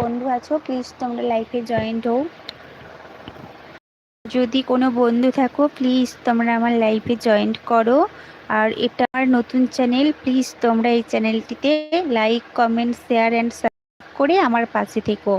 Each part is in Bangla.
বন্ধু আছো প্লিজ তোমরা লাইফে জয়েন্ট হও। যদি কোনো বন্ধু থাকো প্লিজ তোমরা আমার লাইফে জয়েন্ট করো। আর এটা আমার নতুন চ্যানেল প্লিজ তোমরা এই চ্যানেলটিতে like comment share and subscribe করে আমার পাশে থেকো।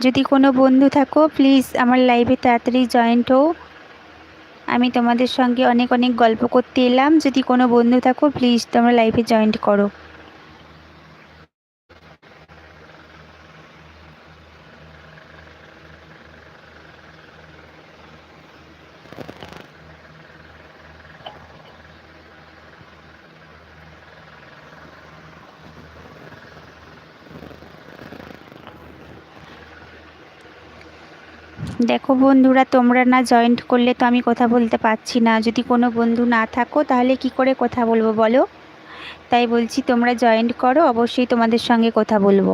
যদি কোনো বন্ধু থাকো প্লিজ আমার লাইভে তাড়াতাড়ি জয়েন্ট হও। আমি তোমাদের সঙ্গে অনেক অনেক গল্প করতে এলাম। যদি কোনো বন্ধু থাকো প্লিজ তোমরা লাইভে জয়েন্ট করো। দেখো বন্ধুরা, তোমরা না জয়েন্ট করলে তো আমি কথা বলতে পারছি না। যদি কোনো বন্ধু না থাকো, তাহলে কি করে কথা বলব বলো? তাই বলছি, তোমরা জয়েন্ট করো, অবশ্যই তোমাদের সঙ্গে কথা বলব।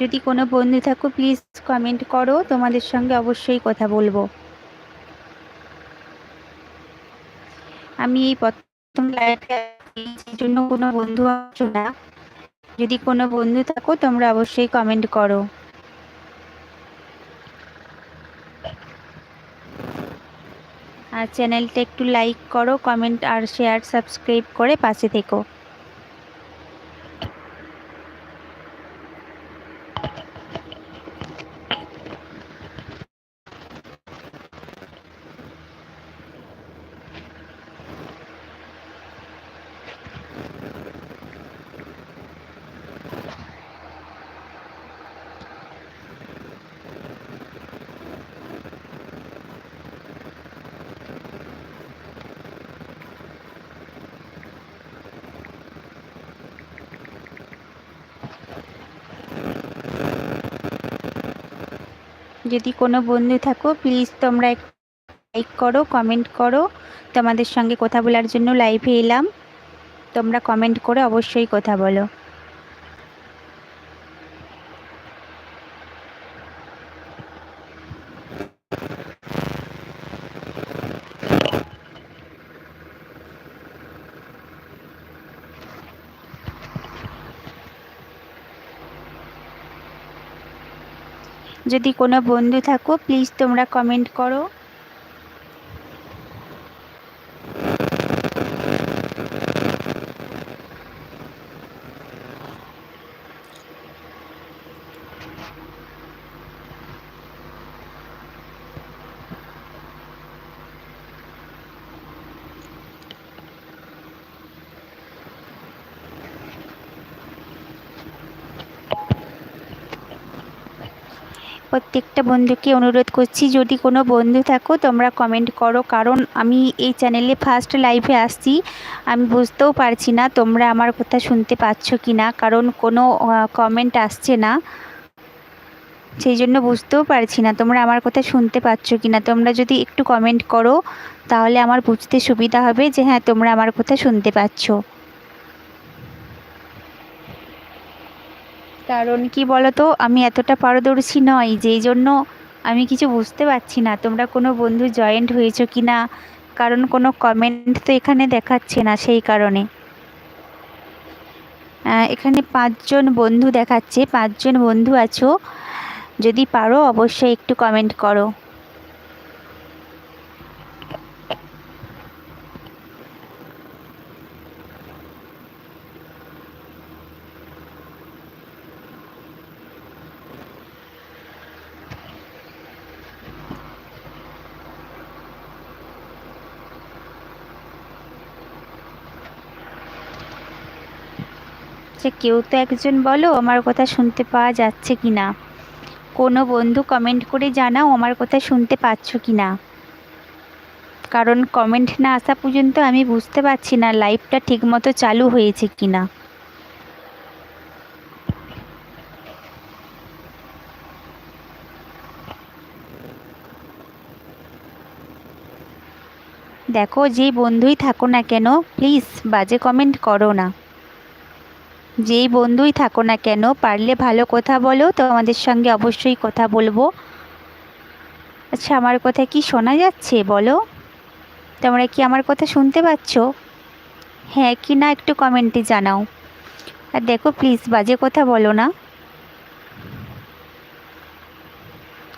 যদি কোনো বন্ধু থাকো প্লিজ কমেন্ট করো, তোমাদের সঙ্গে অবশ্যই কথা বলব। আমি এই প্রথম জন্য কোনো বন্ধু আছো না? যদি কোনো বন্ধু থাকো, তোমরা অবশ্যই কমেন্ট করো। আর চ্যানেলটা একটু লাইক করো কমেন্ট আর শেয়ার সাবস্ক্রাইব করে পাশে থেকো। যদি কোনো বন্ধু থাকো প্লিজ তোমরা লাইক করো কমেন্ট করো। তোমাদের সঙ্গে কথা বলার জন্য লাইভে এলাম। তোমরা কমেন্ট করে অবশ্যই কথা বলো। যদি কোনো বন্ধু থাকো প্লিজ তোমরা কমেন্ট করো। প্রত্যেকটা বন্ধুকে অনুরোধ করছি, যদি কোনো বন্ধু থাকো, তোমরা কমেন্ট করো। কারণ আমি এই চ্যানেলে ফার্স্ট লাইভে আসছি। আমি বুঝতেও পারছি না তোমরা আমার কথা শুনতে পাচ্ছ কি না কারণ কোনো কমেন্ট আসছে না। সেই জন্য বুঝতেও পারছি না তোমরা আমার কথা শুনতে পাচ্ছ কি না তোমরা যদি একটু কমেন্ট করো, তাহলে আমার বুঝতে সুবিধা হবে যে হ্যাঁ তোমরা আমার কথা শুনতে পাচ্ছ। কারণ কি বলতো, আমি এতটা পারদর্শী নই, যেই জন্য আমি কিছু বুঝতে পারছি না। তোমরা কোনো বন্ধু জয়েন্ট হয়েছো কি না? কারণ কোনো কমেন্ট তো এখানে দেখাচ্ছে না সেই কারণে। এখানে পাঁচজন বন্ধু দেখাচ্ছে, পাঁচজন বন্ধু আছো। যদি পারো অবশ্যই একটু কমেন্ট করো। আচ্ছা কেউ তো একজন বলো আমার কথা শুনতে পাওয়া যাচ্ছে কি না কোনো বন্ধু কমেন্ট করে জানাও আমার কথা শুনতে পাচ্ছ কি না কারণ কমেন্ট না আসা পর্যন্ত আমি বুঝতে পারছি না লাইভটা ঠিকমতো চালু হয়েছে কি না দেখো যেই বন্ধুই থাকো না কেন প্লিজ বাজে কমেন্ট করো না। যেই বন্ধুই থাকো না কেন, পারলে ভালো কথা বলো তো আমাদের সঙ্গে অবশ্যই কথা বলব। আচ্ছা আমার কথা কি শোনা যাচ্ছে, বলো? তোমরা কি আমার কথা শুনতে পাচ্ছ? হ্যাঁ কি না একটু কমেন্টে জানাও। আর দেখো প্লিজ বাজে কথা বলো না।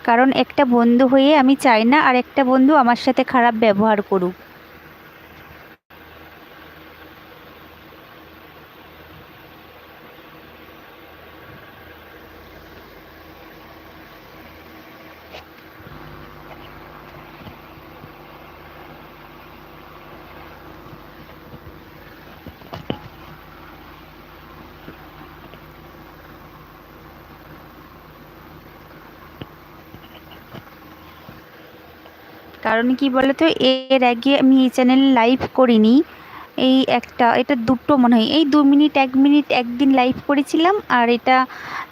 কারণ একটা বন্ধু হয়ে আমি চাই না আর একটা বন্ধু আমার সাথে খারাপ ব্যবহার করুক। কারণ কি বলতো, এর আগে আমি এই চ্যানেলে লাইভ করিনি। এই একটা, এটা দুটো মনে হয়। এই দু মিনিট, এক মিনিট, একদিন লাইভ করেছিলাম আর এটা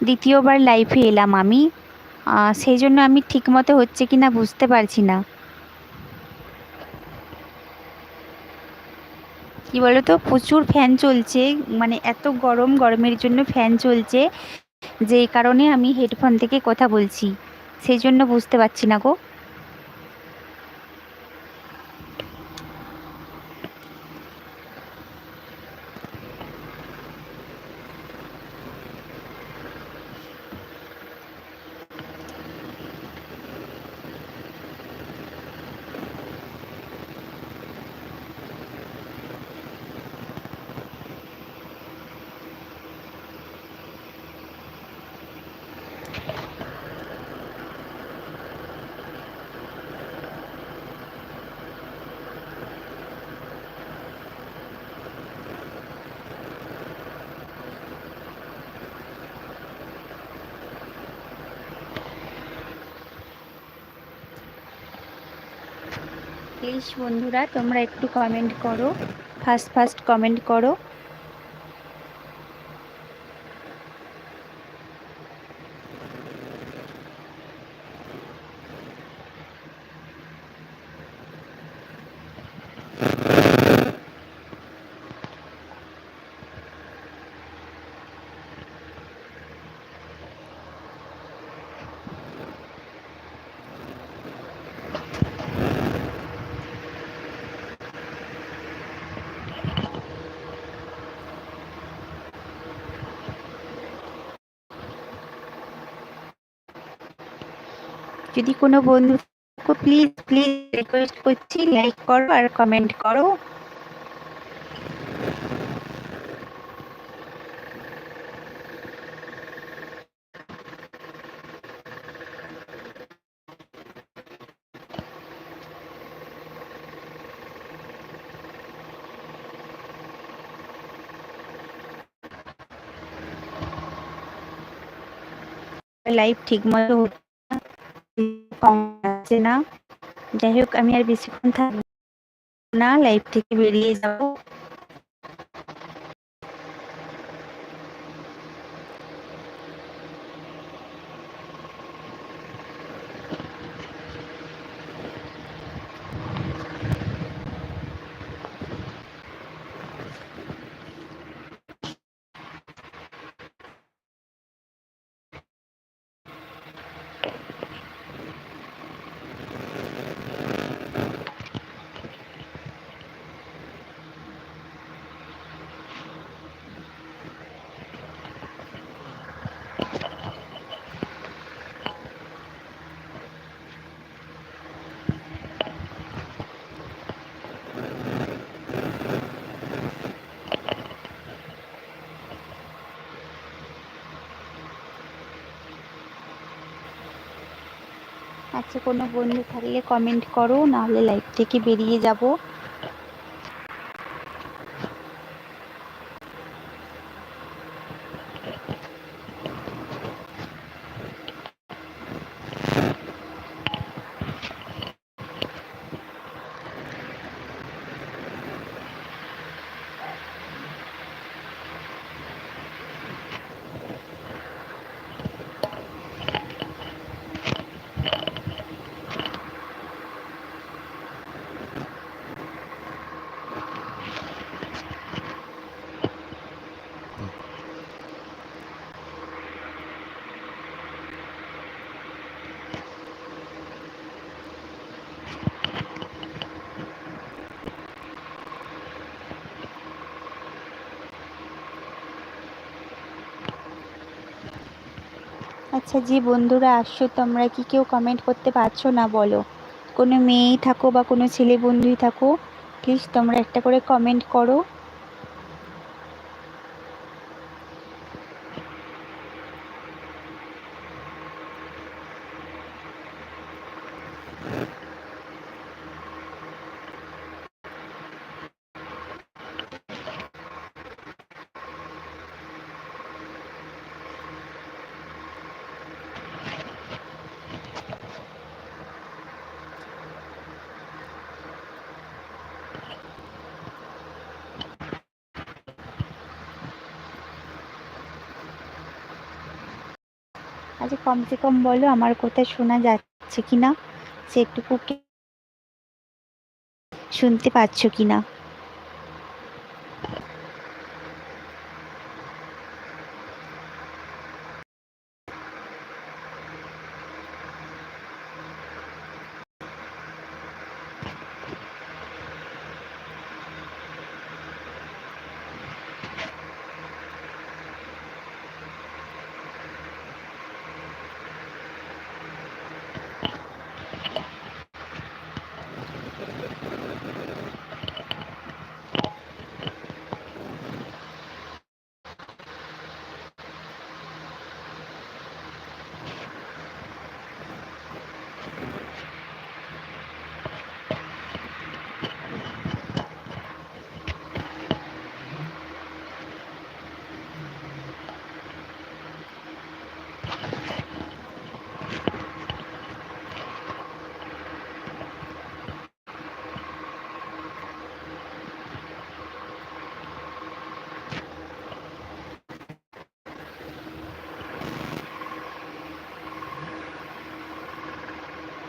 দ্বিতীয়বার লাইভে এলাম আমি। সেই জন্য আমি ঠিকমতো হচ্ছে কি না বুঝতে পারছি না। কি বলতো, প্রচুর ফ্যান চলছে মানে এত গরম, গরমের জন্য ফ্যান চলছে, যে কারণে আমি হেডফোন থেকে কথা বলছি। সেই জন্য বুঝতে পারছি না গো। প্লিজ বন্ধুরা তোমরা একটু কমেন্ট করো। ফার্স্ট ফার্স্ট কমেন্ট করো। যদি কোনো বন্ধু প্লিজ প্লিজ রিকোয়েস্ট করছি লাইক করো আর কমেন্ট করো। লাইভ ঠিক মতো আছে না? যাই হোক আমি আর বেশিক্ষণ থাকব না। লাইভ থেকে বেরিয়ে যাব। আচ্ছা কোনো বন্ধু থাকলে কমেন্ট করো নাহলে লাইভ থেকে বেরিয়ে যাব। আচ্ছা যে বন্ধুরা আসছো, তোমরা কি কেউ কমেন্ট করতে পারছ না বলো? কোনো মেয়েই থাকো বা কোনো ছেলে বন্ধুই থাকো প্লিজ তোমরা একটা করে কমেন্ট করো। আচ্ছা কমসে কম বলো আমার কথা শোনা যাচ্ছে কিনা? সেটুকু শুনতে পাচ্ছ কি না